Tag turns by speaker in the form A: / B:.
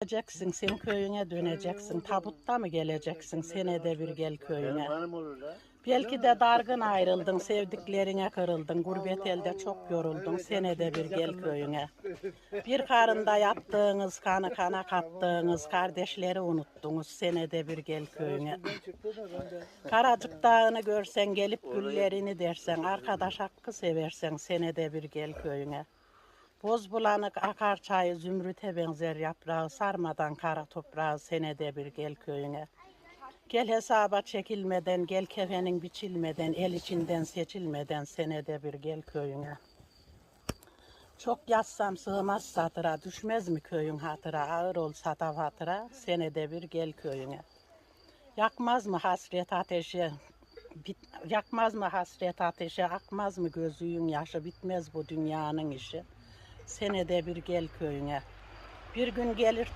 A: Geleceksin sen köyüne döneceksin. Tabutta mı geleceksin? Senede bir gel köyüne. Belki de dargın ayrıldın, sevdiklerine kırıldın. Gurbet elde çok yoruldun. Senede bir gel köyüne. Bir karında yaptığınız, kanı kana kattığınız kardeşleri unuttunuz. Senede bir gel köyüne. Karacık Dağı'nı görsen gelip güllerini dersen. Arkadaş hakkı seversen senede bir gel köyüne. Boz bulanık akar çayı zümrüte benzer yaprağı sarmadan kara toprağı senede bir gel köyüne. Gel hesaba çekilmeden, gel kefenin biçilmeden, el içinden seçilmeden senede bir gel köyüne. Çok yazsam sığmaz satıra, düşmez mi köyün hatıra, ağır olsa da hatıra, senede bir gel köyüne. Yakmaz mı hasret ateşi, bit, yakmaz mı hasret ateşi, akmaz mı gözüğün yaşı, bitmez bu dünyanın işi. Senede bir gel köyüne. Bir gün gelir